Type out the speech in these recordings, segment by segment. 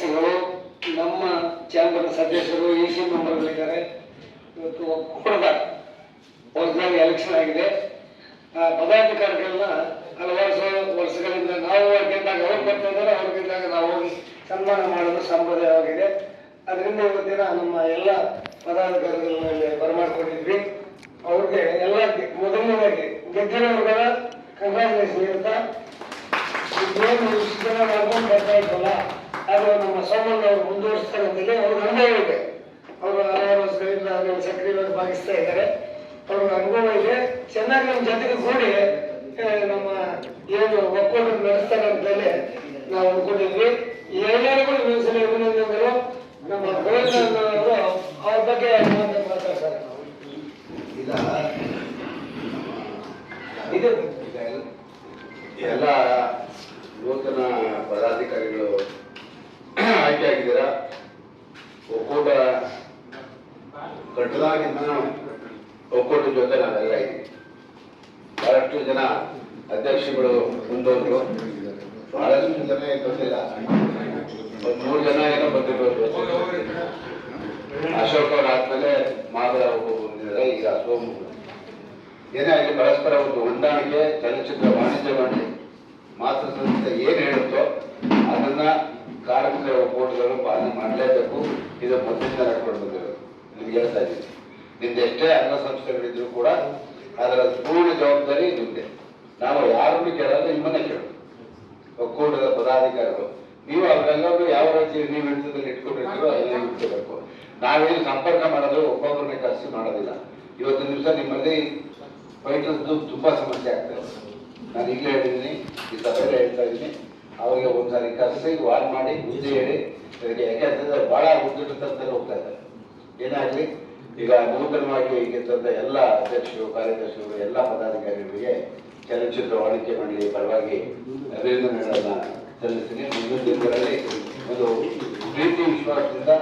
ಕಾರ್ಯದರ್ಶಿಗಳು ನಮ್ಮ ಚಾಂಬರ್ ಸದಸ್ಯರು ಇ ಸಿ ಮೆಂಬರ್ಗಳಿದ್ದಾರೆ ಇವತ್ತು ಒಕ್ಕೂಟದ ಹೊಸದಾಗಿ ಎಲೆಕ್ಷನ್ ಆಗಿದೆ. ಆ, ಪದಾಧಿಕಾರಿಗಳನ್ನ ಹಲವಾರು ವರ್ಷಗಳಿಂದ ನಾವು ಗೆದ್ದಾಗ ಅವ್ರು ಬರ್ತಾ ಇದ್ದಾರೆ, ಅವ್ರು ಗೆದ್ದಾಗ ನಾವು ಹೋಗಿ ಸನ್ಮಾನ ಮಾಡೋದು ಸಂಪ್ರದಾಯವಾಗಿದೆ. ಅದರಿಂದ ಇವತ್ತಿನ ನಮ್ಮ ಎಲ್ಲ ಪದಾಧಿಕಾರಿಗಳನ್ನ ಬರಮಾಡ್ಕೊಂಡಿದ್ವಿ. ಅವ್ರಿಗೆ ಎಲ್ಲ ಮೊದಲನೇದಾಗಿ ಗೆದ್ದಿರೋರ್ಗೆಲ್ಲ ಕಂಗ್ರಾಚುಲೇಷನ್ ಅಂತ ಇದೇನು ಜನ ಮಾಡ್ಕೊಂಡು ಬರ್ತಾ ಇದ್ದಲ್ಲ ಅದು ನಮ್ಮ ಸೋಮಣ್ಣ ಅವರು ಮುಂದುವರಿಸ್ತಾರೆ ಅಂತೇಳಿ ಅವ್ರಿಗೆ ಅನುಭವ ಇದೆ. ಅವರು ಹಲವಾರು ವರ್ಷಗಳಿಂದ ಸಕ್ರಿಯವಾಗಿ ಭಾಗಿಸ್ತಾ ಇದ್ದಾರೆ. ಅವ್ರಿಗೆ ಅನುಭವ ಇದೆ. ಚೆನ್ನಾಗಿ ನಮ್ಮ ಜೊತೆಗೆ ಕೂಡಿ ನಮ್ಮ ಏನು ಒಕ್ಕೂಟ ನಡೆಸ್ತಾರೆ ಅಂತೇಳಿ ನಾವು ಅನ್ಕೊಂಡಿದ್ವಿ ಎಲ್ಲರಿಗೂ ಇನ್ನೊಂದ್ಸಲ ಅಭಿನಂದನೆಗಳು. ನಮ್ಮ ಅವರು ಅವ್ರ ಬಗ್ಗೆ ಎಲ್ಲ ನೂತನ ಪದಾಧಿಕಾರಿಗಳು ಆಯ್ಕೆಯಾಗಿದ್ದೀರಾ ಒಕ್ಕೂಟ ಕಟ್ಟದಾಗಿಂದ ಒಕ್ಕೂಟ ಜೊತೆ ನಾವೆಲ್ಲ ಇದ್ದೀವಿ. ಬಹಳಷ್ಟು ಜನ ಅಧ್ಯಕ್ಷಗಳು ಮುಂದೋದ್ರು. ಬಹಳಷ್ಟು ಜನ ಬಂದಿಲ್ಲ ಒಂದ್ ಮೂರು ಜನ ಏನೋ ಬಂದಿರೋದು ಅಶೋಕ್ ಅವ್ರು ಆದ್ಮೇಲೆ ಮಾಧವ ಒಬ್ಬ ಬಂದಿದ್ದಾರೆ, ಈಗ ಸೋಮು. ಏನೇ ಆಗಲಿ ಪರಸ್ಪರ ಒಂದು ಹೊಂದಾಣಿಕೆ, ಚಲನಚಿತ್ರ ವಾಣಿಜ್ಯ ಮಾಡಿ ಮಾತೃ ಸಂಸ್ಥೆ ಏನು ಹೇಳುತ್ತೋ ಅದನ್ನ ಕಾರ್ಮಿಕರ ಒಕ್ಕೂಟಗಳು ಪಾಲನೆ ಮಾಡಲೇಬೇಕು. ಇದು ಮೊದಲಿಂದ ನಡ್ಕೊಂಡು ಬಂದಿರೋದು ನಿಮ್ಗೆ ಹೇಳ್ತಾ ಇದ್ದೀನಿ. ನಿಮ್ದು ಎಷ್ಟೇ ಅಂಗಸಂಸ್ಥೆಗಳಿದ್ರು ಕೂಡ ಅದರ ಪೂರ್ಣ ಜವಾಬ್ದಾರಿ ನಿಮ್ದೆ. ನಾವು ಯಾರನ್ನು ಕೇಳಲ್ಲ, ನಿಮ್ಮನ್ನೇ ಕೇಳೋದು. ಒಕ್ಕೂಟದ ಪದಾಧಿಕಾರಿಗಳು. ನೀವು ಅವರೆಲ್ಲರೂ ಯಾವ ರೀತಿ ನೀವು ಹಿಡಿತದಲ್ಲಿ ಇಟ್ಕೊಂಡಿರ್ತೀರೋ ಅದನ್ನ ಇಟ್ಕೋಬೇಕು. ನಾವೇನು ಸಂಪರ್ಕ ಮಾಡೋದು ಒಬ್ಬೊಬ್ಬರನ್ನ ಖರ್ಚು ಮಾಡೋದಿಲ್ಲ. ಇವತ್ತು ನಿಮಿಷ ನಿಮ್ಮಲ್ಲಿ ಫೈಟರ್ಸ್ದು ತುಂಬಾ ಸಮಸ್ಯೆ ಆಗ್ತದೆ ನಾನು ಈಗಲೇ ಹೇಳಿದ್ದೀನಿ, ಈ ಸಭೆಯಲ್ಲಿ ಹೇಳ್ತಾ ಇದ್ದೀನಿ. ಅವರಿಗೆ ಒಂದ್ಸಾರಿ ಕರೆಸಿ, ವಾರ್ ಮಾಡಿ ಬುದ್ಧಿ ಹೇಳಿ ಇದಕ್ಕೆ ಯಾಕೆಂತಂದ್ರೆ ಬಹಳ ಉದ್ದಿಟ್ಟಂತೆಲ್ಲ ಹೋಗ್ತಾ ಇದ್ದಾರೆ. ಏನಾಗ್ಲಿ, ಈಗ ನೂತನವಾಗಿ ಗೆದ್ದಂತ ಎಲ್ಲ ಅಧ್ಯಕ್ಷರು, ಕಾರ್ಯದರ್ಶಿಗಳು, ಎಲ್ಲ ಪದಾಧಿಕಾರಿಗಳಿಗೆ ಚಲನಚಿತ್ರ ವಾಣಿಜ್ಯ ಮಂಡಳಿ ಪರವಾಗಿ ಅಭಿನಂದನೆಗಳನ್ನ ಸಲ್ಲಿಸ್ತೀನಿ. ಮುಂದಿನ ದಿನಗಳಲ್ಲಿ ಒಂದು ಪ್ರೀತಿ ವಿಶ್ವಾಸದಿಂದ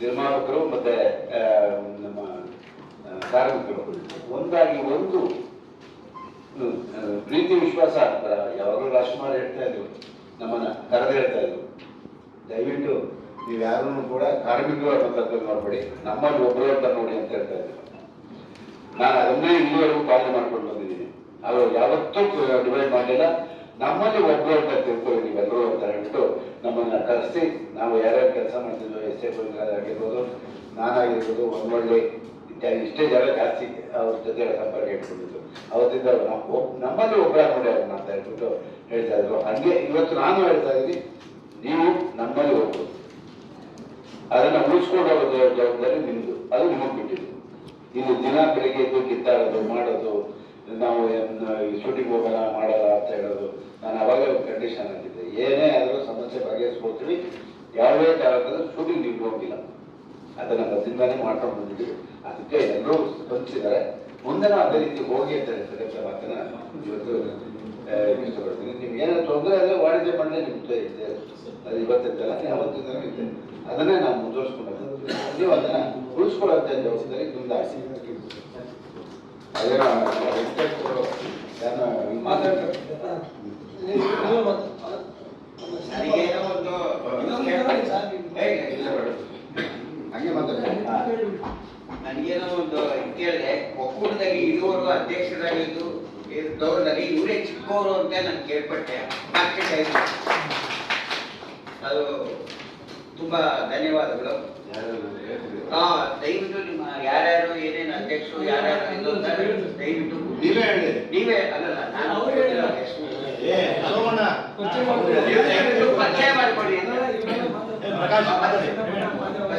ನಿರ್ಮಾಪಕರು ಮತ್ತೆ ನಮ್ಮ ಕಾರ್ಮಿಕರು. ಒಂದಾಗಿ ಒಂದು ಪ್ರೀತಿ ವಿಶ್ವಾಸ ರಾಜ್ಕುಮಾರ್ ಹೇಳ್ತಾ ಇದ್ರು. ನಮ್ಮನ್ನ ಕರೆದು ಹೇಳ್ತಾ ಇದ್ರು. ದಯವಿಟ್ಟು ನೀವು ಯಾರನ್ನು ಕೂಡ ಕಾರ್ಮಿಕರು ಅನ್ನೋ ನೋಡ್ಬೇಡಿ. ನಮ್ಮಲ್ಲಿ ಒಬ್ಬರು ಅಂತ ನೋಡಿ ಅಂತ ಹೇಳ್ತಾ ಇದ್ರು. ನಾನು ಅದನ್ನೇ ಇಲ್ಲಿವರೆಗೂ ಪಾಲನೆ ಮಾಡ್ಕೊಂಡು ಬಂದಿದ್ದೀನಿ. ಅವರು ಯಾವತ್ತೂ ಡಿವೈಡ್ ಮಾಡಲಿಲ್ಲ. ನಮ್ಮಲ್ಲಿ ಒಬ್ಬರು ಅಂತ ತಿಳ್ಕೊಳ್ಳಿ ನೀವೆಲ್ಲರೂ ಅಂತ ಹೇಳ್ಬಿಟ್ಟು ನಮ್ಮನ್ನ ಕರೆಸಿ, ನಾವು ಯಾರ್ಯಾರು ಕೆಲಸ ಮಾಡ್ತಿದ್ವಿ, ಎಸ್ ಎಫ್ ಆಗಿರ್ಬೋದು, ನಾನಾಗಿರ್ಬೋದು, ಒಂದೊಳ್ಳೆ ಇಷ್ಟೇ ಜನ ಜಾಸ್ತಿ ಅವ್ರ ಜೊತೆ ಸಂಪರ್ಕ ಇಟ್ಕೊಂಡಿದ್ರು. ಅವತ್ತಿಂದ ನಮ್ಮಲ್ಲಿ ಒಬ್ಬರ ನೋಡಿ ಅವ್ರನ್ನ ಅಂತ ಹೇಳ್ಬಿಟ್ಟು ಹೇಳ್ತಾ ಇದ್ರು. ಹಂಗೆ ಇವತ್ತು ನಾನು ಹೇಳ್ತಾ ಇದ್ದೀನಿ, ನೀವು ನಮ್ಮಲ್ಲಿ ಒಬ್ಬರು ಅದನ್ನ ಉಳಿಸ್ಕೊಂಡು ಹೋಗೋದು ಜವಾಬ್ದಾರಿ ನಿಮ್ದು. ಅದು ನಿಮಗೆ ಬಿಟ್ಟಿದ್ದು. ಇದು ದಿನ ಬೆಳಿಗ್ಗೆ ಎದ್ದು ಕಿತ್ತಾಡೋದು, ಮಾಡೋದು, ನಾವು ಶೂಟಿಂಗ್ ಹೋಗೋಣ ಮಾಡಲ್ಲ ಅಂತ ಹೇಳೋದು, ನಾನು ಅವಾಗ ಕಂಡೀಷನ್ ಆಗಿದ್ದೆ ಏನೇ ಆದರೂ ಸಮಸ್ಯೆ ಬಗೆಹರಿಸ್ಕೊಳ್ತೀವಿ. ಯಾವುದೇ ಕಾರಣದಲ್ಲೂ ಶೂಟಿಂಗ್ ನಿಮ್ಗೆ ಹೋಗಿಲ್ಲ ಅದನ್ನ ಬಸ್ಸಿಂದಾನೆ ಮಾಡ್ಕೊಂಡು ಬಂದಿದ್ವಿ ಅದಕ್ಕೆ ಎಲ್ಲರೂ ಸ್ಪಂದಿಸಿದ್ದಾರೆ ಮುಂದೆ ನಾವು ಅದೇ ರೀತಿ ಹೋಗಿ ಅಂತ ಹೇಳ್ತಾರೆ ಅಂತ ಮಾತನ್ನ ಇವತ್ತು ಇಷ್ಟಪಡ್ತೀನಿ ನಿಮ್ಗೆ ಏನಾದ್ರು ತೊಂದರೆ ಆದರೆ ವಾಣಿಜ್ಯ ಮಂಡಳಿ ನಿಮ್ದು ಇದೆ ಅದು ಇವತ್ತಿದ್ದಲ್ಲ ಯಾವತ್ತಿದ್ದ ಇದೆ ಅದನ್ನೇ ನಾವು ಮುಂದುವರಿಸ್ಕೊಂಡು. ನೀವು ಅದನ್ನ ಉಳಿಸ್ಕೊಳ್ಳೋಂಥ ಜವಾಬ್ದಾರಿ ನಿಮ್ದು ಆಸೆ ಅದೇ ಮಾತಾಡ್ತಾರೆ ನನಗೇನೋ ಒಂದು ಹೇಗೆ? ಇಲ್ಲ ಬೇಡ. ಹಂಗೆ ಮಾತಾಡಿ ಹಾ. ನನಗೇನೋ ಒಂದು ಕೇಳಿದೆ ಒಕ್ಕೂಟದಲ್ಲಿ ಇದುವರೆಗೂ ಅಧ್ಯಕ್ಷರಾಗಿದ್ದು ಇದ್ದವ್ರಲ್ಲಿ ಇವರೇ ಚಿಕ್ಕವರು ಅಂತ ನಾನು ಕೇಳ್ಪಟ್ಟೆ. ಅದು ತುಂಬಾ ಧನ್ಯವಾದಗಳು? ಹಾ ದಯವಿಟ್ಟು ನಿಮ್ಮ ಯಾರ್ಯಾರು ಏನೇನು ಅಧ್ಯಕ್ಷರು ಯಾರ್ಯಾರು ಇದು ಅಂತ ದಯವಿಟ್ಟು ನೀವೇ ಹೇಳಿ. ನೀವೇ ಅಲ್ಲಲ್ಲ ನಾನು ಅವ್ರು ಹೇಳಿಲ್ಲ ದಯವಿಟ್ಟು ಪರಿಚಯ ಮಾಡಿಕೊಡಿ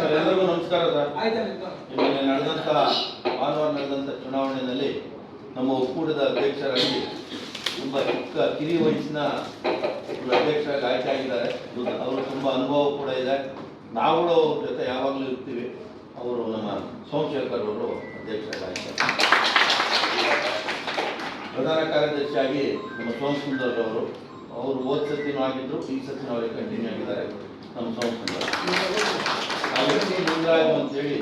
ಎಲ್ಲರಿಗೂ ನಮಸ್ಕಾರ ಸರ್. ನಡೆದಂತ ಭಾನುವಾರ ನಡೆದಂತ ಚುನಾವಣೆಯಲ್ಲಿ ನಮ್ಮ ಒಕ್ಕೂಟದ ಅಧ್ಯಕ್ಷರಾಗಿ ತುಂಬ ಚಿಕ್ಕ, ಕಿರಿಯ ವಯಸ್ಸಿನ ಅಧ್ಯಕ್ಷರಾಗಿ ಆಯ್ಕೆ ಆಗಿದ್ದಾರೆ ಅವರು ತುಂಬ ಅನುಭವ ಕೂಡ ಇದೆ. ನಾವುಗಳು ಅವ್ರ ಜೊತೆ ಯಾವಾಗಲೂ ಇರ್ತೀವಿ. ಅವರು ನಮ್ಮ ಸೋಮಶೇಖರ್ ಅವರು ಅಧ್ಯಕ್ಷರಾಗಿ ಪ್ರಧಾನ ಕಾರ್ಯದರ್ಶಿಯಾಗಿ ನಮ್ಮ ಸೋಮಸುಂದರ್ ಅವರು. ಅವರು ಹೋದ ಸತಿನೂ ಆಗಿದ್ದರು ಈ ಸತಿನೂ ಅವರಿಗೆ ಕಂಟಿನ್ಯೂ ಆಗಿದ್ದಾರೆ ನಮ್ಮ ಸೋಮಸುಂದರ್. ಅಂತೇಳಿ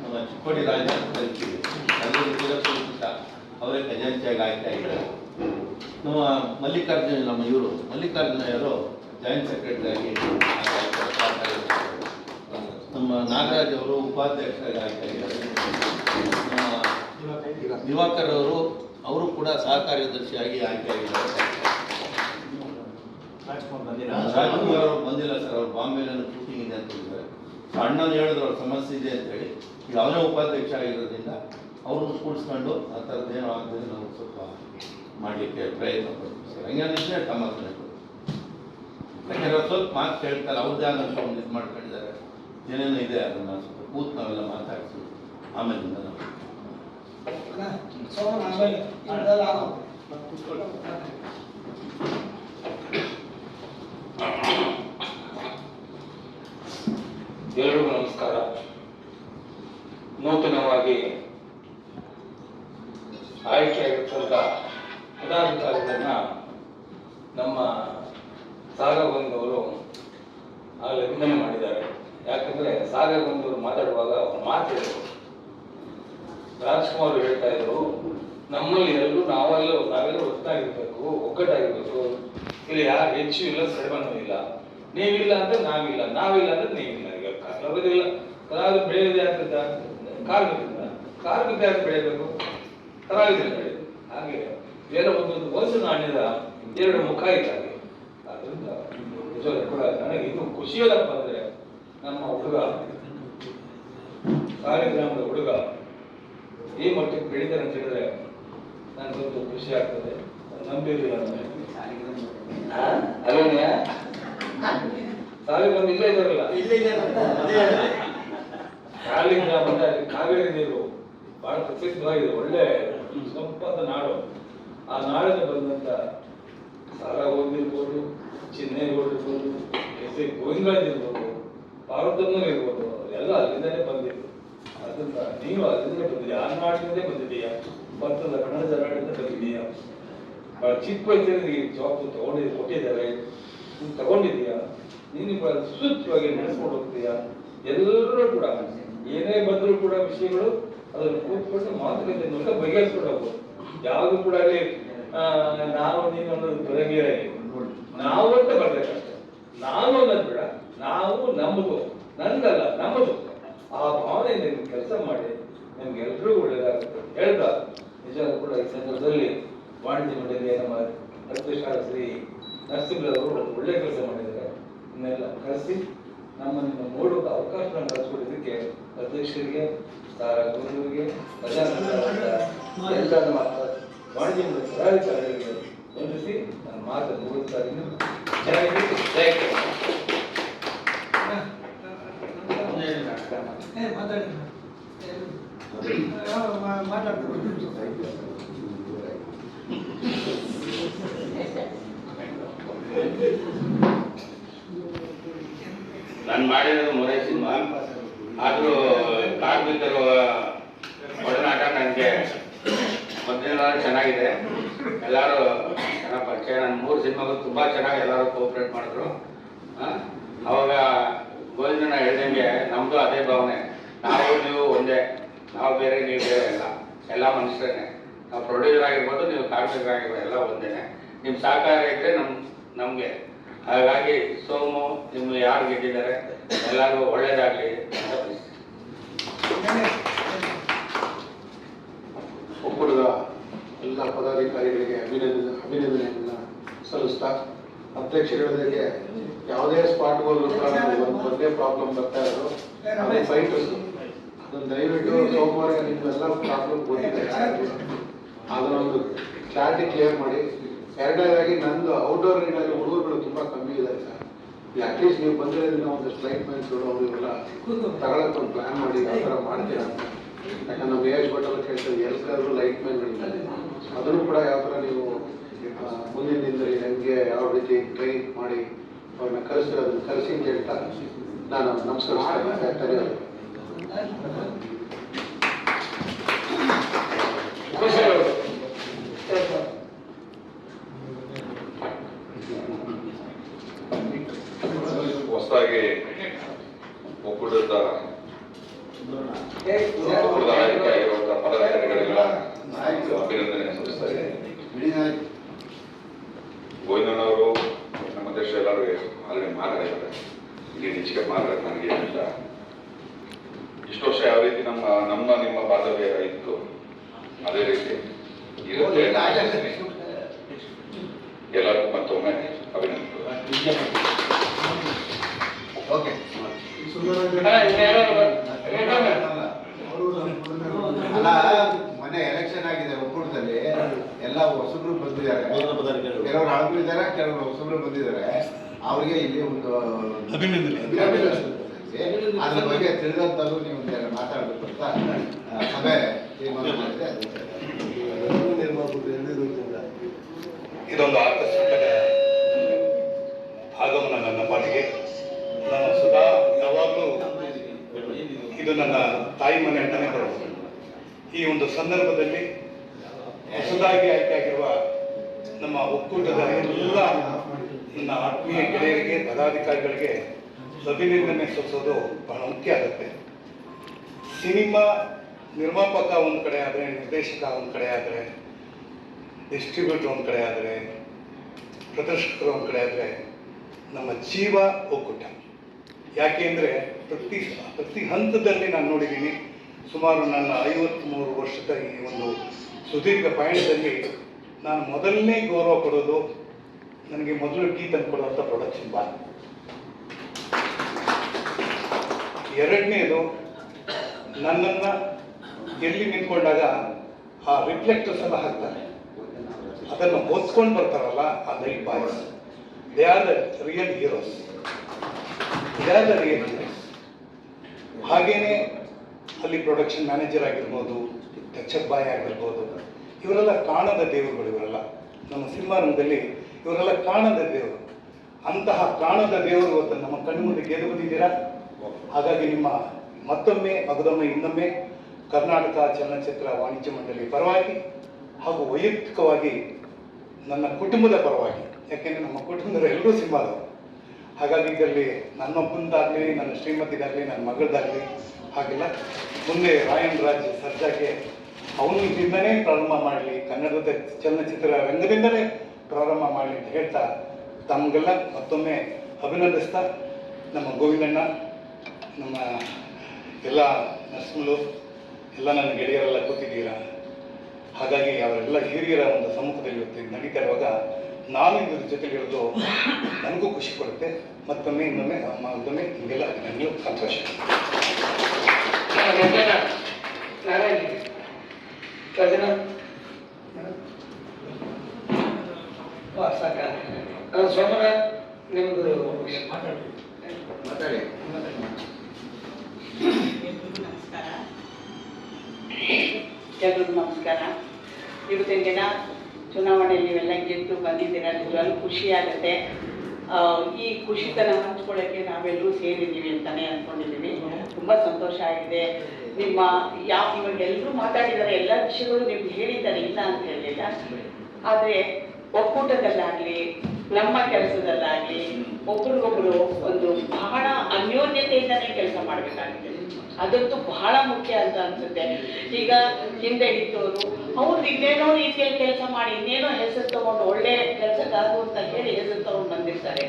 ನಮ್ಮ ಚಿಕ್ಕೋಡಿ ರಾಜ ಅಂತ ಕರಿತೀವಿ. ಅಲ್ಲಿ ಅವರೇ ಖಜಾಂಚಿಯಾಗಿ ಆಯ್ಕೆ ಇದ್ದಾರೆ. ನಮ್ಮ ಮಲ್ಲಿಕಾರ್ಜುನ ನಮ್ಮ ಇವರು ಮಲ್ಲಿಕಾರ್ಜುನ ಇವರು ಜಾಯಿಂಟ್ ಸೆಕ್ರೆಟರಿಯಾಗಿ ನಮ್ಮ ನಾಗರಾಜ್ ಅವರು ಉಪಾಧ್ಯಕ್ಷರಾಗಿ ಆಯ್ತಾ ನಮ್ಮ ದಿವಾಕರ್ ಅವರು ಅವರು ಕೂಡ ಸಹಕಾರ್ಯದರ್ಶಿಯಾಗಿ ಆಯ್ಕೆ ಆಗಿದ್ದಾರೆ ರಾಜ್ಕುಮಾರ್ ಅವರು ಬಂದಿಲ್ಲ ಸರ್ ಅವ್ರು ಬಾಂಬೆಲಿ ಶೂಟಿಂಗ್ ಇದೆ ಅಂತ ಹೇಳಿದ್ದಾರೆ. ಸೊ ಅಣ್ಣನ ಹೇಳಿದ್ರು ಅವ್ರ ಸಮಸ್ಯೆ ಇದೆ ಅಂತ ಹೇಳಿ. ಈಗ ಅವನೇ ಉಪಾಧ್ಯಕ್ಷ ಆಗಿರೋದ್ರಿಂದ ಅವ್ರನ್ನ ಕೂಡಿಸ್ಕೊಂಡು ಆ ಥರದ್ದು ಏನೋ ಆಗ್ತದೆ ನಾವು ಸ್ವಲ್ಪ ಮಾಡಲಿಕ್ಕೆ ಪ್ರಯತ್ನ ಪಡ್ತೀವಿ ಸರ್. ಹಂಗೇನಿದ್ರೆ ತಮ್ಮ ಹತ್ರ ಯಾಕೆಂದ್ರೆ ಸ್ವಲ್ಪ ಮಾತು ಕೇಳ್ತಾರೆ ಅವ್ರದ್ದೇ ಆದಂಥ ಒಂದು ಇದು ಮಾಡ್ಕೊಂಡಿದ್ದಾರೆ. ಏನೇನೋ ಇದೆ ಅದನ್ನು ಸ್ವಲ್ಪ ಕೂತ್ ನಾವೆಲ್ಲ ಮಾತಾಡ್ತೀವಿ. ಆಮೇಲಿಂದ ನಾವು. ಸೋಮಣ್ಣ ಆಮೇಲೆ ಇದೆಲ್ಲ ಆಗೋ. ಎಲ್ರಿಗೂ ನಮಸ್ಕಾರ ನೂತನವಾಗಿ ಆಯ್ಕೆಯಾಗಿರ್ತಕ್ಕಂಥ ಪದಾಧಿಕಾರಿಗಳನ್ನ ನಮ್ಮ ಸಾಗರಗೊಂದವರು ಆಗಲೇ ವಂದನೆ ಮಾಡಿದ್ದಾರೆ ಯಾಕಂದ್ರೆ ಸಾಗರಗೊಂದವರು ಮಾತಾಡುವಾಗ ಅವ್ರು ಮಾತು ಹೇಳಿದ್ರು ರಾಜ್ಕುಮಾರ್ ಹೇಳ್ತಾ ಇದ್ರು ನಮ್ಮಲ್ಲಿ ಎಲ್ಲರೂ ನಾವೆಲ್ಲ ನಾವೆಲ್ಲ ಒಟ್ಟಾಗಿರ್ಬೇಕು ಒಗ್ಗಟ್ಟಾಗಿರ್ಬೇಕು ಇಲ್ಲಿ ಯಾರು ಹೆಚ್ಚು ಇಲ್ಲ ಕಡಿಮೆನೂ ಇಲ್ಲ. ನೀವಿಲ್ಲ ಅಂದ್ರೆ ನಾವಿಲ್ಲ ನಾವಿಲ್ಲ ಅಂದ್ರೆ ನೀವಿಲ್ಲ. ಈಗ ಕಲಾವಿದಿಲ್ಲ ಕಲಾವಿದ ಬೆಳೆಯೋದು ಯಾಕಿಂದ ಕಾರ್ಮಿಕರಿಂದ. ಕಾರ್ಮಿಕ ಯಾಕೆ ಬೆಳೆಯಬೇಕು? ಕಲಾವಿದರು ಬೆಳೆಯೋದು. ಹಾಗೆ ಏನೋ ಒಂದೊಂದು ಒಂದು ನಾಣ್ಯದ ಎರಡು ಮುಖ ಇದ್ದಾವೆ. ಅದರಿಂದ ನಿಜವಾಗ್ಲೂ ಕೂಡ ನನಗೆ ಇದು ಖುಷಿಯಾದಪ್ಪ ಅಂದ್ರೆ ನಮ್ಮ ಹುಡುಗ ಕಾರ್ಯಕ್ರಮದ ಹುಡುಗ, ಈ ಮಟ್ಟಕ್ಕೆ ಬೆಳೀತಾರೆ ಅಂತ ಹೇಳಿದ್ರೆ ನನಗೊಂದು ಖುಷಿ ಆಗ್ತದೆ. ನಂಬಿರಲಿಲ್ಲ ನನಗೆ ಅಲ್ಲೋನ್ಯ ಸಾಲಿಗ್ರಾಮ ಇಲ್ಲೇ ಇದಾರಲ್ಲ ಅಂದ್ರೆ ಅಲ್ಲಿ ಕಾವೇರಿ ನೀರು ಬಹಳ ಪ್ರಸಿದ್ಧವಾಗಿದೆ ಒಳ್ಳೆ ಸಂಪದ ನಾಡು. ಆ ನಾಡಿನ ಬಂದಂತ ಸಾಲ ಇರ್ಬೋದು ಚಿನ್ನೇಗೌಡ ಇರ್ಬೋದು ಎಸ್ ಎ ಗೋವಿಂದರಾಜ್ ಇರ್ಬೋದು ಪಾರ್ವತಮ್ಮನವ್ರು ಇರ್ಬೋದು ಎಲ್ಲ ಅಲ್ಲಿಂದಲೇ ಬಂದಿದ್ದು ಅದನ್ನ ನೀವು ಅಲ್ಲಿಂದಲೇ ಬಂದಿದ್ದೀಯ ಆ ನಾಡಿನಿಂದಲೇ ಬಂದಿದ್ದೀಯ? ಭತ್ತದ ಕನ್ನಡ ನಾಡಿಂದ ಬಂದಿದ್ದೀಯ? ಚಿಕ್ಕ ವಯಸ್ಸಲ್ಲಿ ಜಾಬ್ ತಗೊಂಡಿ ಕೊಟ್ಟಿದ್ದಾರೆ ನೀನು ತಗೊಂಡಿದ್ದೀಯಾ? ನೀನು ಬಹಳ ಸುಸೂತ್ರವಾಗಿ ನಡೆಸ್ಕೊಂಡು ಹೋಗ್ತೀಯಾ? ಎಲ್ಲರೂ ಕೂಡ ಏನೇ ಬಂದರೂ ಕೂಡ ವಿಷಯಗಳು ಅದನ್ನು ಕೂತ್ಕೊಂಡು ಮಾತುಕತೆ ಮೂಲಕ ಬಗೆಹರಿಸ್ಕೊಂಡು ಹೋಗ್ಬೋದು. ಯಾವುದು ಕೂಡ ಅಲ್ಲಿ ನಾವು ನೀನು ಅನ್ನೋದು ಬರಂಗಿರೇ ನಾವು ಅಂತ ಬರ್ಬೇಕಷ್ಟೆ ನಾನು ಅನ್ನೋದು ಬೇಡ ನಾವು ನಮ್ಮದು ನಂದಲ್ಲ ನಮ್ಮದು ಆ ಭಾವನೆಯಿಂದ ನೀವು ಕೆಲಸ ಮಾಡಿ ನಿಮ್ಗೆ ಎಲ್ರಿಗೂ ಒಳ್ಳೇದಾಗುತ್ತೆ ಹೇಳ್ದ ನಿಜ ಕೂಡ ಈ ಸಂದರ್ಭದಲ್ಲಿ ವಾಣಿಜ್ಯ ಮಂಡಳಿಯ ನಮ್ಮ ಅಧ್ಯಕ್ಷ ಶ್ರೀ ನರಸಿಂಹರವರು ಒಂದು ಒಳ್ಳೆ ಕೆಲಸ ಮಾಡಿದ್ದಾರೆ ಇನ್ನೆಲ್ಲ ಕರೆಸಿ ನಮ್ಮನ್ನು ನೋಡುವ ಅವಕಾಶ ಕಳಿಸ್ಕೊಟ್ಟಿದ್ದಕ್ಕೆ ಅಧ್ಯಕ್ಷರಿಗೆ ಸಾರ ಗುರುಗಳಿಗೆ ಎಲ್ಲ ನಮ್ಮ ವಾಣಿಜ್ಯ ಮಂಡಳಿ ಪದಾಧಿಕಾರಿಗಳಿಗೆ ವಂದಿಸಿ ನನ್ನ ಮಾತನ್ನು ಮುಗಿಸ್ತಾ ಇದ್ದೀನಿ ಜೈ ಹಿಂದ್, ಜೈ ಕರ್ನಾಟಕ. ಏ, ಮಾತಾಡಿ ಯಾವ ಮಾ- ಮಾತಾಡ್ತಾರೆ ನಾನು ಮಾಡಿರೋದು ಮೊರೆ ಸಿನಿಮಾ. ಆದರೂ ಕಾರ್ಮಿಕರು ಒಡನಾಟ ನನಗೆ ಮೊದಲಿನ ಚೆನ್ನಾಗಿದೆ. ಎಲ್ಲರೂ ಚೆನ್ನಾಗಿ ಪರಿಚಯ ನನ್ನ ಮೂರು ಸಿನಿಮಾಗಳು ತುಂಬ ಚೆನ್ನಾಗಿ ಎಲ್ಲರೂ ಕೋಪ್ರೇಟ್ ಮಾಡಿದ್ರು. ಅವಾಗ ಗೋವಿಂದನ ಹೇಳ್ದಂಗೆ ನಮ್ಮದು ಅದೇ ಭಾವನೆ. ನಾವು ನೀವು ಒಂದೇ, ನಾವು ಬೇರೆ, ನೀವು ಬೇರೆ ಎಲ್ಲ ಎಲ್ಲ ಮನುಷ್ಯರೇ ನಾವು ಪ್ರೊಡ್ಯೂಸರ್ ಆಗಿರ್ಬೋದು, ನೀವು ಕಾರ್ಮಿಕರಾಗಿರ್ಬೋದು, ಎಲ್ಲ ಒಂದೇ ನಿಮ್ಮ ಸಹಕಾರ ಇದ್ದರೆ ನಮ್ಮ ನಮಗೆ. ಹಾಗಾಗಿ ಸೋಮು ನಿಮ್ಮ ಯಾರು ಗೆದ್ದಿದ್ದಾರೆ? ಎಲ್ಲರಿಗೂ ಒಳ್ಳೇದಾಗಲಿ ಅಂತ ಒಕ್ಕೂಟದ ಎಲ್ಲ ಪದಾಧಿಕಾರಿಗಳಿಗೆ ಅಭಿನಂದನೆ ಅಭಿನಂದನೆಯನ್ನು ಸಲ್ಲಿಸ್ತಾ ಹೇಳಿದಂಗೆ ಯಾವುದೇ ಸ್ಪಾಟ್ ಒಂದು ಒಂದೇ ಪ್ರಾಬ್ಲಮ್ ಬರ್ತಾ ಇರೋದು. ಅದೇ ಫೈಟರ್ಸ್ ಅದನ್ನು ದಯವಿಟ್ಟು ಸೋಮವಾರ ನಿಮ್ಮೆಲ್ಲ ಪ್ರಾಬ್ಲಮ್ ಗೊತ್ತಿದೆ. ಅದನ್ನೊಂದು ಕ್ಲಾರಿಟಿ ಕ್ಲಿಯರ್ ಮಾಡಿ. ಎರಡನೇದಾಗಿ ನಂದು ಔಟ್ಡೋರ್ ಏನಾದ್ರು ಹುಡುಗರುಗಳು ತುಂಬ ಕಮ್ಮಿ ಇದ್ದಾರೆ ಸರ್. ಅಟ್ಲೀಸ್ಟ್ ನೀವು ಬಂದಿರೋದ್ರಿಂದ ಒಂದಷ್ಟು ಲೈಟ್ ಮ್ಯಾನ್ಸ್ಗಳು ಅವರು ಇವೆಲ್ಲ ತಗೊಳಕ್ಕೆ ಒಂದು ಪ್ಲಾನ್ ಮಾಡಿ, ಆ ಥರ ಮಾಡ್ತೀರಾ ಅಂತ. ಯಾಕಂದ್ರೆ ನಮ್ಮ ಏಜ್ ಬಟ್ಟಲ್ಲಿ ಕೇಳ್ತೀವಿ ಎಲ್ಲರೂ ಲೈಟ್ ಮ್ಯಾನ್ಗಳಿದ್ದಾರೆ ಅದನ್ನು ಕೂಡ ಯಾವ ಥರ ನೀವು ಮುಂದಿನ ದಿನದಲ್ಲಿ ನನಗೆ ಯಾವ ರೀತಿ ಟ್ರೈನ್ ಮಾಡಿ ಅವ್ರನ್ನ ಕರೆಸಿ ಅದನ್ನು ಅಂತ ಹೇಳ್ತಾ ನಾನು ನಮಸ್ಕರಿಸ್ತಾ ಧನ್ಯವಾದ ಖುಷಿ ಆಗುತ್ತೆ. ಹೊಸದಾಗಿ ಒಕ್ಕೂಟದ ಏ, ಒಕ್ಕೂಟದ ಆಯ್ಕೆ ಆಗಿರುವಂತಹ ಪದಾಧಿಕಾರಿಗಳಿಗೆಲ್ಲ ಅಭಿನಂದನೆ ಸಲ್ಲಿಸ್ತಾ ಇದ್ದೀನಿ ಮಾರ್ಗ ಇಲ್ಲಿ ಹೆಚ್ಚಿಗೆ ಮಾತಾಡೋದು ನನಗೆ ಇಷ್ಟ ಇಷ್ಟು ವರ್ಷ ಯಾವ ರೀತಿ ನಮ್ಮ ನಮ್ಮ ನಿಮ್ಮ ಬಾಂಧವ್ಯ ಇತ್ತು? ಅದೇ ರೀತಿ ಇರುತ್ತೆ. ಎಲ್ಲರಿಗೂ ಮತ್ತೊಮ್ಮೆ ಅಭಿನಂದನೆ ಓಕೆ. ಅಣ್ಣ, ಅಲ್ಲ ಮೊನ್ನೆ ಎಲೆಕ್ಷನ್ ಆಗಿದೆ ಒಕ್ಕೂಟದಲ್ಲಿ. ಎಲ್ಲ ಹೊಸಬ್ರು ಬಂದಿದ್ದಾರೆ. ಕೆಲವರು ಹಳಬರು ಇದ್ದಾರೆ ಕೆಲವರು ಹೊಸಬ್ರು ಬಂದಿದ್ದಾರೆ. ಅವ್ರಿಗೆ ಇಲ್ಲಿ ಒಂದು ಅಭಿನಂದನೆ. ಅದರ ಬಗ್ಗೆ ತಿಳಿದಂತವ್ರು ನೀವು ಮಾತಾಡಬೇಕು ಮಾತಾಡ್ಬೇಕು ಅಂತ ಸಭೆ ತೀರ್ಮಾನ ಮಾಡಿದೆ ಇದೊಂದು ಆಕರ್ಷಕ ಆಗಮನ ನನ್ನ ಪಾಲಿಗೆ. ನಾನು ಸದಾ ಯಾವಾಗಲೂ ಇದು ನನ್ನ ತಾಯಿ ಮನೆ ಅಂತಾನೆ ಬರೋದು ಈ ಒಂದು ಸಂದರ್ಭದಲ್ಲಿ ಹೊಸದಾಗಿ ಆಯ್ಕೆಯಾಗಿರುವ ನಮ್ಮ ಒಕ್ಕೂಟದ ಎಲ್ಲ ನನ್ನ ಆತ್ಮೀಯ ಗೆಳೆಯರಿಗೆ, ಪದಾಧಿಕಾರಿಗಳಿಗೆ ಅಭಿನಂದನೆ ಸಲ್ಲಿಸೋದು ಬಹಳ ಮುಖ್ಯ ಆಗುತ್ತೆ. ಸಿನಿಮಾ ನಿರ್ಮಾಪಕ ಒಂದು ಕಡೆ ಆದರೆ, ನಿರ್ದೇಶಕ ಒಂದು ಕಡೆ ಆದರೆ ಡಿಸ್ಟ್ರಿಬ್ಯೂಟರ್ ಒಂದು ಕಡೆ ಆದರೆ, ಪ್ರದರ್ಶಕರು ಒಂದು ಕಡೆ ಆದರೆ ನಮ್ಮ ಜೀವ ಒಕ್ಕೂಟ. ಯಾಕೆ ಅಂದರೆ ಪ್ರತಿ ಪ್ರತಿ ಹಂತದಲ್ಲಿ ನಾನು ನೋಡಿದ್ದೀನಿ, ಸುಮಾರು ನನ್ನ ಐವತ್ತ್ಮೂರು ವರ್ಷದ ಈ ಒಂದು ಸುದೀರ್ಘ ಪಯಣದಲ್ಲಿ ನಾನು ಮೊದಲನೇ ಗೌರವ ಕೊಡೋದು ನನಗೆ ಮೊದಲು ಟೀ ತಂದು ಕೊಡುವಂಥ ಪ್ರೊಡಕ್ಷನ್ ಬಾ. ಎರಡನೇದು, ನನ್ನನ್ನು ಎಲ್ಲಿ ನಿಂತ್ಕೊಂಡಾಗ, ಆ ರಿಫ್ಲೆಕ್ಟರ್ಸ್ ಎಲ್ಲ ಹಾಕ್ತಾರೆ. ಅದನ್ನು ಹೊತ್ಕೊಂಡು ಬರ್ತಾರಲ್ಲ, ಆ light boys they are the real heroes they are the real heroes ಹಾಗೇನೆ ಅಲ್ಲಿ ಪ್ರೊಡಕ್ಷನ್ ಮ್ಯಾನೇಜರ್ ಆಗಿರ್ಬೋದು ಕಚ್ಚಬ್ಬಾಯಿ ಬಾಯ್ ಆಗಿರ್ಬೋದು, ಇವರೆಲ್ಲ ಕಾಣದ ದೇವರುಗಳು ಇವರೆಲ್ಲ. ನಮ್ಮ ಸಿನಿಮಾ ರಂಗದಲ್ಲಿ ಇವರೆಲ್ಲ ಕಾಣದ ದೇವರು. ಅಂತಹ ಕಾಣದ ದೇವರು ಇವತ್ತು ನಮ್ಮ ಕಣ್ಮುಂದೆ ಗೆದ್ದು ಬಂದಿದ್ದೀರಾ? ಹಾಗಾಗಿ ನಿಮ್ಮ ಮತ್ತೊಮ್ಮೆ, ಮಗದೊಮ್ಮೆ, ಇನ್ನೊಮ್ಮೆ ಕರ್ನಾಟಕ ಚಲನಚಿತ್ರ ವಾಣಿಜ್ಯ ಮಂಡಳಿ ಪರವಾಗಿ ಹಾಗೂ ವೈಯಕ್ತಿಕವಾಗಿ ನನ್ನ ಕುಟುಂಬದ ಪರವಾಗಿ, ಯಾಕೆಂದರೆ ನಮ್ಮ ಕುಟುಂಬದ ಎಲ್ಲರೂ ಸಿಂಹದವರು ಹಾಗಾಗಿ ಇದರಲ್ಲಿ ನನ್ನೊಬ್ಬಂದಾಗಲಿ, ನನ್ನ ಶ್ರೀಮತಿಗಾಗಲಿ, ನನ್ನ ಮಗಳದಾಗಲಿ ಹಾಗೆಲ್ಲ ಮುಂದೆ ರಾಯನ್ ರಾಜ್ ಸರ್ಜಾಗೆ ಅವನು ಪ್ರಾರಂಭ ಮಾಡಲಿ ಕನ್ನಡದ ಚಲನಚಿತ್ರ ರಂಗದಿಂದಲೇ ಪ್ರಾರಂಭ ಮಾಡಿ ಅಂತ ಹೇಳ್ತಾ ತಮಗೆಲ್ಲ ಮತ್ತೊಮ್ಮೆ ಅಭಿನಂದಿಸ್ತಾ ನಮ್ಮ ಗೋವಿಂದಣ್ಣ, ನಮ್ಮ ಎಲ್ಲ ನರ್ಸ್ಗಳು ಎಲ್ಲ ನನ್ನ ಗೆಳೆಯರೆಲ್ಲ ಕೂತಿದ್ದೀರಾ? ಹಾಗಾಗಿ ಅವರೆಲ್ಲ ಹಿರಿಯರ ಒಂದು ಸಮ್ಮುಖದಲ್ಲಿ ಇವತ್ತು ನಡೀತಾ ಇರುವಾಗ ನಾನು ಇದ್ರ ಹೇಳೋದು ನನಗೂ ಖುಷಿ ಕೊಡುತ್ತೆ. ಮತ್ತೊಮ್ಮೆ ಇನ್ನೊಮ್ಮೆ ಮತ್ತೊಮ್ಮೆ ಹಿಂಗೆಲ್ಲ ನನಗೂ ಸಂತೋಷ? ನಾರಾಯಣ್ ಸಾಕ. ಮಾತಾಡಿ. ನಮಸ್ಕಾರ ಎಲ್ರಿಗೂ ನಮಸ್ಕಾರ. ಇವತ್ತಿನ ದಿನ ಚುನಾವಣೆಯಲ್ಲಿ ನೀವೆಲ್ಲ ಗೆದ್ದು ಬಂದಿದ್ದೀರಾ ನಿಜವಾಗ್ಲೂ ಖುಷಿ ಆಗುತ್ತೆ. ಆ, ಈ ಖುಷಿತನ ಹಂಚ್ಕೊಳ್ಳೋಕ್ಕೆ ನಾವೆಲ್ಲರೂ ಸೇರಿದ್ದೀವಿ ಅಂತಲೇ ಅನ್ಕೊಂಡಿದ್ದೀವಿ. ತುಂಬ ಸಂತೋಷ ಆಗಿದೆ. ನಿಮ್ಮ ಯಾವ ಇವಾಗ ಎಲ್ಲರೂ ಮಾತಾಡಿದ್ದಾರೆ ಎಲ್ಲ ವಿಷಯಗಳು ನಿಮ್ಗೆ ಹೇಳಿದ್ದಾರೆ ಇಲ್ಲ ಅಂತ ಹೇಳಿಲ್ಲ ಆದರೆ ಒಕ್ಕೂಟದಲ್ಲಾಗಲಿ, ನಮ್ಮ ಕೆಲಸದಲ್ಲಾಗ್ಲಿ, ಒಬ್ರಿಗೊಬ್ರು ಒಂದು ಬಹಳ ಅನ್ಯೋನ್ಯತೆಯಿಂದನೇ ಕೆಲಸ ಮಾಡಬೇಕಾಗಿದೆ ಅದಂತೂ ಬಹಳ ಮುಖ್ಯ ಅಂತ ಅನ್ಸುತ್ತೆ. ಈಗ ಹಿಂದೆ ಇದ್ದವರು ಅವ್ರು ಇನ್ನೇನೋ ರೀತಿಯಲ್ಲಿ ಕೆಲಸ ಮಾಡಿ, ಇನ್ನೇನೋ ಹೆಸರು ತಗೊಂಡು ಒಳ್ಳೆ ಕೆಲಸಕ್ಕಾಗು ಅಂತ ಹೇಳಿ ಹೆಸರು ತಗೊಂಡು ಬಂದಿರ್ತಾರೆ.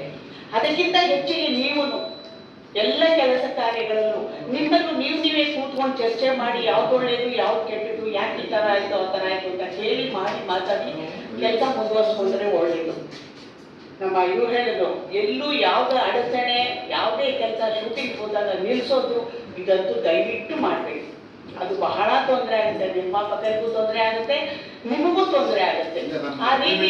ಅದಕ್ಕಿಂತ ಹೆಚ್ಚಿಗೆ ನೀವು ಎಲ್ಲ ಕೆಲಸ ಕಾರ್ಯಗಳನ್ನು ನಿಮ್ಮನ್ನು ನೀವು ನೀವೇ ಕೂತ್ಕೊಂಡು ಚರ್ಚೆ ಮಾಡಿ, ಯಾವ್ದು ಒಳ್ಳೇದು, ಯಾವ್ದು ಕೆಟ್ಟದ್ದು, ಯಾಕೆ ಈ ಥರ ಆಯ್ತು, ಆ ಥರ ಆಯ್ತು ಅಂತ ಕೇಳಿ ಮಾಡಿ, ಮಾತಾಡಿ ಕೆಲಸ ಮುಂದುವರಿಸ್ಕೊಂಡ್ರೆ ಒಳ್ಳೆಯದು ನಮ್ಮ ಇವ್ರು ಹೇಳಿದ್ರು ಎಲ್ಲೂ ಯಾವುದೇ ಅಡಚಣೆ ಯಾವುದೇ ಕೆಲಸ ಶೂಟಿಂಗ್ ಹೋದಾಗ ನಿಲ್ಲಿಸೋದು ಇದಂತೂ ದಯವಿಟ್ಟು ಮಾಡಬೇಕು ಅದು ಬಹಳ ತೊಂದರೆ ಆಗುತ್ತೆ ಪಕ್ಕಕ್ಕೂ ತೊಂದರೆ ಆಗುತ್ತೆ ನಿಮಗೂ ತೊಂದರೆ ಆಗುತ್ತೆ. ಆ ರೀತಿ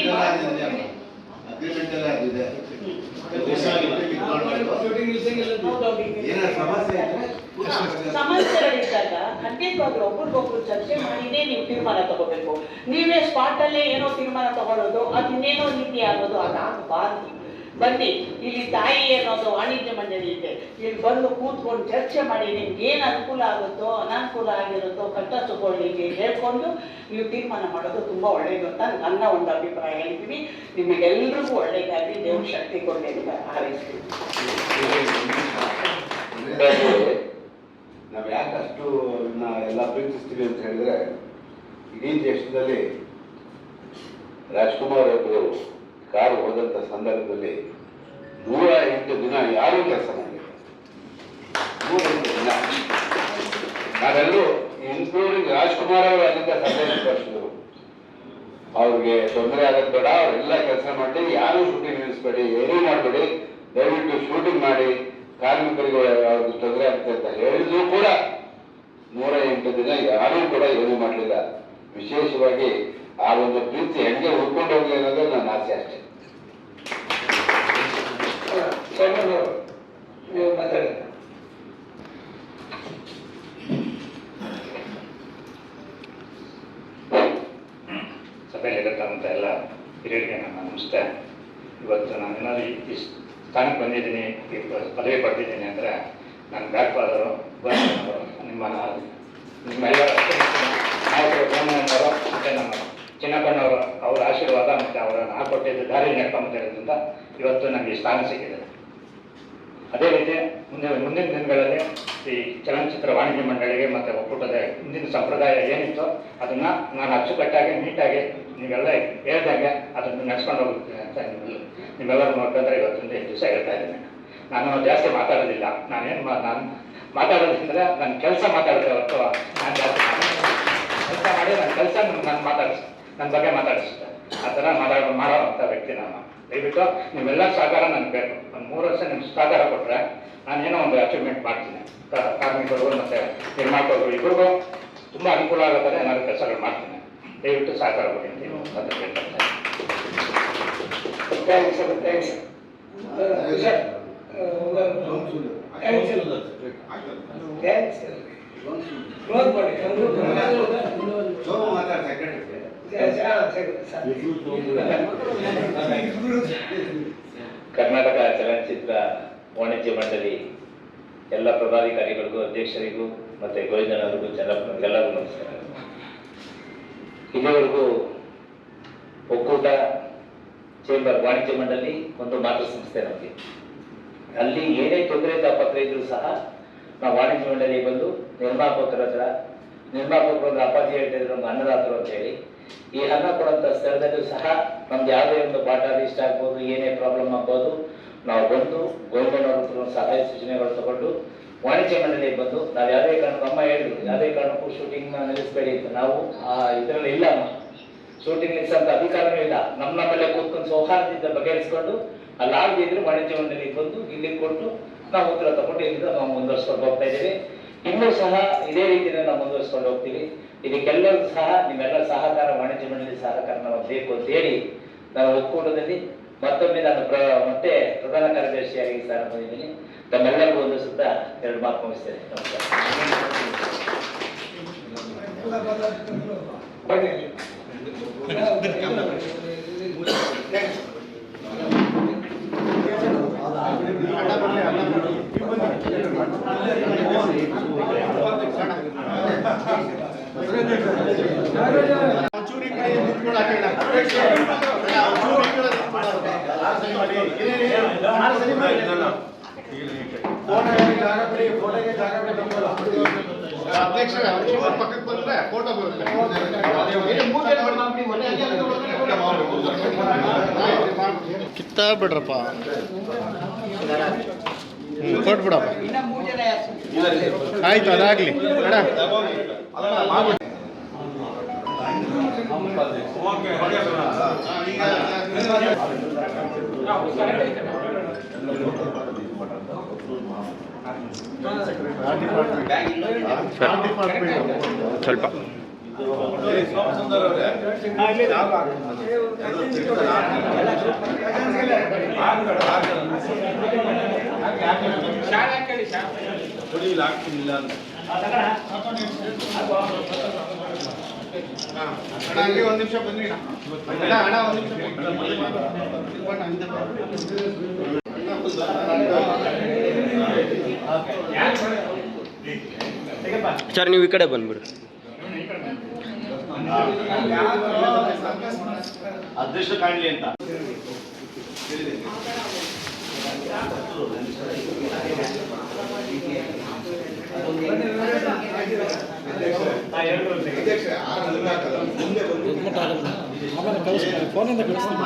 ಸಮಸ್ಯೆ ಸಮಸ್ಯೆಗಳಿದ್ದಾಗ ಖಂಡಿತವಾಗ್ಲೂ ಒಬ್ರಿಗೊಬ್ರು ಚರ್ಚೆ ಮಾಡಿನೇ ನೀವು ತೀರ್ಮಾನ ತಗೋಬೇಕು ನೀವೇ ಸ್ಪಾಟ್ ಅಲ್ಲೇ ಏನೋ ತೀರ್ಮಾನ ತಗೊಳ್ಳೋದು ಅದು ಇನ್ನೇನೋ ರೀತಿ ಆಗೋದು ಅದಾಗಬಾರ್ದು ಬನ್ನಿ ಇಲ್ಲಿ ತಾಯಿ ಅನ್ನೋದು ವಾಣಿಜ್ಯ ಮಂಡಳಿ ಇದೆ ಇಲ್ಲಿ ಬಂದು ಕೂತ್ಕೊಂಡು ಚರ್ಚೆ ಮಾಡಿ ನಿಮ್ಗೆ ಏನು ಅನುಕೂಲ ಆಗುತ್ತೋ ಅನಾನುಕೂಲ ಆಗಿರುತ್ತೋ ಕಷ್ಟ ತಗೊಳ್ಳಿಗೆ ಹೇಳ್ಕೊಂಡು ನೀವು ತೀರ್ಮಾನ ಮಾಡೋದು ತುಂಬ ಒಳ್ಳೆಯದು ಅಂತ ನನ್ನ ಒಂದು ಅಭಿಪ್ರಾಯ ಹೇಳ್ತೀನಿ ನಿಮಗೆಲ್ರಿಗೂ ಒಳ್ಳೆಯದಾಗಿ ದೇವ್ರ ಶಕ್ತಿ ಕೊಡಲಿ ಅಂತ ಹಾರೈಸ್ತೀನಿ ನಾವು ಯಾಕೆ ಅಷ್ಟು ಎಲ್ಲ ಪ್ರೀತಿಸ್ತೀವಿ ಅಂತ ಹೇಳಿದ್ರೆ, ಇಡೀ ದೇಶದಲ್ಲಿ ರಾಜ್ಕುಮಾರ್ ಅವರು ಕಾರು ಹೋದಂಥ ಸಂದರ್ಭದಲ್ಲಿ ನೂರ ಎಂಟು ದಿನ ಯಾರೂ ಕೆಲಸ ಮಾಡಲಿಲ್ಲ ನೂರೆಂಟು ದಿನ. ನಾವೆಲ್ಲರೂ ಇನ್ಕ್ಲೂಡಿಂಗ್ ರಾಜ್ಕುಮಾರ್ ಅವರು ಅಲ್ಲಿಂದ ಸಭೆ ಕಳಿಸಿದ್ರು. ಅವ್ರಿಗೆ ತೊಂದರೆ ಆಗೋದು ಬೇಡ, ಅವರೆಲ್ಲ ಕೆಲಸ ಮಾಡಿ ಯಾರು ಶೂಟಿಂಗ್ ನಿಲ್ಲಿಸ್ಬೇಡಿ ಏನೂ ಮಾಡಬೇಡಿ, ದಯವಿಟ್ಟು ಶೂಟಿಂಗ್ ಮಾಡಿ. ಕಾರ್ಮಿಕರಿಗೆ ಅವ್ರಿಗೆ ತೊಂದರೆ ಆಗ್ತದೆ ಅಂತ ಹೇಳಿದ್ರು ಕೂಡ ನೂರ ಎಂಟು ದಿನ ಯಾರೂ ಕೂಡ ಏನೂ ಮಾಡಲಿಲ್ಲ. ವಿಶೇಷವಾಗಿ ಆ ಒಂದು ಪ್ರೀತಿ ಹೆಂಗೆ ಹುಡ್ಕೊಂಡು ಹೋಗಲಿ ಅನ್ನೋದು ನನ್ನ ಆಸೆ ಅಷ್ಟೇ. ಸಭೆಯಲ್ಲಿರತಕ್ಕಂಥ ಎಲ್ಲ ಹಿರಿಯರಿಗೆ ನಾನು ನಮಸ್ತೆ. ಇವತ್ತು ನಾನು ಏನಾದ್ರು ಈ- ಈ ಸ್ಥಾನಕ್ಕೆ ಬಂದಿದ್ದೀನಿ, ಪದವಿ ಪಡೆದಿದ್ದೀನಿ ಅಂದರೆ ನನ್ನ ಬ್ಯಾಕ್ ಫಾದರು ನಿಮ್ಮ ನಿಮ್ಮೆಲ್ಲರ ನಾಯಕರು ಗೋಮಣ್ಣವರು ಮತ್ತು ನಮ್ಮ ಚಿನ್ನಪ್ಪನವರು, ಅವರ ಆಶೀರ್ವಾದ ಮತ್ತು ಅವರ ಹಾಕೊಟ್ಟಿದ್ದ ದಾರಿ ನಡ್ಕೊಂಬಂದಿರೋದ್ರಿಂದ ಇವತ್ತು ನನಗೆ ಸ್ಥಾನ ಸಿಕ್ಕಿದೆ. ಅದೇ ರೀತಿ ಮುಂದೆ ಮುಂದಿನ ದಿನಗಳಲ್ಲಿ ಈ ಚಲನಚಿತ್ರ ವಾಣಿಜ್ಯ ಮಂಡಳಿಗೆ ಮತ್ತು ಒಕ್ಕೂಟದ ಹಿಂದಿನ ಸಂಪ್ರದಾಯ ಏನಿತ್ತು ಅದನ್ನು ನಾನು ಅಚ್ಚುಕಟ್ಟಾಗಿ, ನೀಟಾಗಿ ನೀವೆಲ್ಲ ಹೇಳ್ದಂಗೆ ಅದನ್ನು ನಡೆಸ್ಕೊಂಡು ಹೋಗುತ್ತೇನೆ ಅಂತ ನಿಮ್ಮೆಲ್ಲರೂ ನೋಡ್ಕೊಂಡ್ರೆ ಇವತ್ತಿಂದ ಎಂಟು ದಿವಸ ಹೇಳ್ತಾ ಇದ್ದೀನಿ. ನಾನು ಜಾಸ್ತಿ ಮಾತಾಡೋದಿಲ್ಲ. ನಾನೇನು ನಾನು ಮಾತಾಡೋದಂದ್ರೆ ನನ್ನ ಕೆಲಸ ಮಾತಾಡಿದೆ ಹೊರತು ನಾನು ಜಾಸ್ತಿ ಕೆಲಸ ಮಾಡಿ ನನ್ನ ಕೆಲಸ ನಾನು ಮಾತಾಡಿಸ್ ನನ್ನ ಬಗ್ಗೆ ಮಾತಾಡಿಸುತ್ತೆ. ಆ ಥರ ಮಾತಾಡೋ ಮಾಡೋವಂಥ ವ್ಯಕ್ತಿ ನಾನು. ದಯವಿಟ್ಟು ನಿಮ್ಮೆಲ್ಲ ಸಹಕಾರ ನನಗೆ ಬೇಕು. ಒಂದು ಮೂರು ವರ್ಷ ನಿಮ್ಮ ಸಹಕಾರ ಕೊಟ್ಟರೆ ನಾನೇನೋ ಒಂದು ಅಚೀವ್ಮೆಂಟ್ ಮಾಡ್ತೀನಿ. ಕಾರ್ಮಿಕರು ಮತ್ತು ನಿರ್ಮಾಪಕರು ಇಬ್ಬರಿಗೂ ತುಂಬ ಅನುಕೂಲ ಆಗುತ್ತೆ ನಾನು ಕೆಲಸಗಳು ಮಾಡ್ತೀನಿ. ದಯವಿಟ್ಟು ಸಹಕಾರ ಕೊಡಿ ಅಂತ ಥ್ಯಾಂಕ್ಸ್ ಕ್ಲೋಸ್ ಮಾಡಿ ಕರ್ನಾಟಕ ಚಲನಚಿತ್ರ ವಾಣಿಜ್ಯ ಮಂಡಳಿ ಎಲ್ಲ ಪದಾಧಿಕಾರಿಗಳಿಗೂ, ಅಧ್ಯಕ್ಷರಿಗೂ ಮತ್ತೆ ಗೋವಿಂದನವರಿಗೂ ಎಲ್ಲರಿಗೂ ನಮಸ್ಕಾರ. ಇಲ್ಲಿವರೆಗೂ ಒಕ್ಕೂಟ ಚೇಂಬರ್ ವಾಣಿಜ್ಯ ಮಂಡಳಿ ಒಂದು ಮಾತೃ ಸಂಸ್ಥೆ ನಮಗೆ. ಅಲ್ಲಿ ಏನೇ ತೊಂದರೆ ತಾಪತ್ರ ಇದ್ರೂ ಸಹ ನಾವು ವಾಣಿಜ್ಯ ಮಂಡಳಿ ಬಂದು ನಿರ್ಮಾಪಕರ ಹತ್ರ, ನಿರ್ಮಾಪಕರು ಒಂದು ಅಪ್ಪಾಜಿ ಹೇಳ್ತಿದ್ರು, ನಮ್ಮ ಅನ್ನದಾತರು ಅಂತ ಹೇಳಿ. ಈ ಅನ್ನ ಕೊಡುವಂಥ ಸ್ಥಳದಲ್ಲೂ ಸಹ ನಮ್ದು ಯಾವುದೇ ಒಂದು ಪಾಠ ಇಷ್ಟ ಆಗ್ಬೋದು, ಏನೇ ಪ್ರಾಬ್ಲಮ್ ಆಗ್ಬೋದು, ನಾವು ಬಂದು ಹತ್ರ ಸಹಾಯ ಸೂಚನೆಗಳು ತಗೊಂಡು ವಾಣಿಜ್ಯ ಮಂಡಳಿಗೆ ಬಂದು, ನಾವು ಯಾವುದೇ ಕಾರಣಕ್ಕೂ, ಅಮ್ಮ ಹೇಳಿದ್ರು, ಯಾವುದೇ ಕಾರಣಕ್ಕೂ ಶೂಟಿಂಗ್ ನಿಲ್ಲಿಸಬೇಡಿ ಅಂತ ನಾವು ಆ ಇದರಲ್ಲಿ ಇಲ್ಲ ಅಮ್ಮ. ಶೂಟಿಂಗ್ ನಿಲ್ಸಂತ ಅಧಿಕಾರನೂ ಇಲ್ಲ. ನಮ್ಮ ನಮ್ಮಲ್ಲೇ ಕೂತ್ಕೊಂಡು ಸೌಹಾರ್ದದಿಂದ ಬಗೆಹರಿಸ್ಕೊಂಡು ಅಲ್ಲಿ ಆಗದಿದ್ರೆ ವಾಣಿಜ್ಯ ಮಂಡಳಿ ಬಂದು ಇಲ್ಲಿ ಕೊಟ್ಟು ನಾವು ಉತ್ತರ ತಗೊಂಡು ಇಲ್ಲಿಂದ ನಾವು ಮುಂದುವರ್ಸ್ಕೊಂಡು ಹೋಗ್ತಾ ಇದ್ದೀವಿ. ಇನ್ನೂ ಸಹ ಇದೇ ರೀತಿಯಿಂದ ನಾವು ಮುಂದುವರ್ಸ್ಕೊಂಡು ಹೋಗ್ತೀವಿ. ಇದಕ್ಕೆಲ್ಲರೂ ಸಹ ನಿಮ್ಮೆಲ್ಲ ಸಹಕಾರ ವಾಣಿಜ್ಯ ಮಂಡಳಿ ಸಹಕಾರ ನಾವು ಬೇಕು ಅಂತ ಹೇಳಿ ನಾನು ಒಕ್ಕೂಟದಲ್ಲಿ ಮತ್ತೊಮ್ಮೆ ನಾನು ಪ್ರ ಮತ್ತೆ ಪ್ರಧಾನ ಕಾರ್ಯದರ್ಶಿಯಾಗಿ ಸ್ಥಾನ ಬಂದಿದ್ದೀನಿ ತಮ್ಮೆಲ್ಲರಿಗೂ ಒಂದು ಸುತ್ತ ಎರಡು ಮಾತು ಮುಗಿಸ್ತೇನೆ. ನಮಸ್ಕಾರ. ಅಧ್ಯಕ್ಷರೇ ಪಕ್ಕಕ್ಕೆ ಬಂದ್ರೆ ಫೋಟೋ ಬರುತ್ತೆ. ಕಿತ್ತ ಬಿಡ್ರಪ್ಪ ಕೊಟ್ಬಿಡಪ್ಪ. ಜನ ಯಾರು ಆಯ್ತು ಅದಾಗ್ಲಿ. ಬೇಡ ಸ್ವಲ್ಪ. ಅಲ್ಲಿ ಒಂದ್ ನಿಮಿಷ ಬನ್ನಿ ಅಣ್ಣ ಒಂದ್ ಸರ್ ನೀವು ಈ ಕಡೆ ಬಂದ್ಬಿಡಿ ಅದೃಷ್ಟ ಕಾಣಲಿ ಅಂತ. ಫೋನಿಂದ ಕಳಿಸ್ತೀನಿ.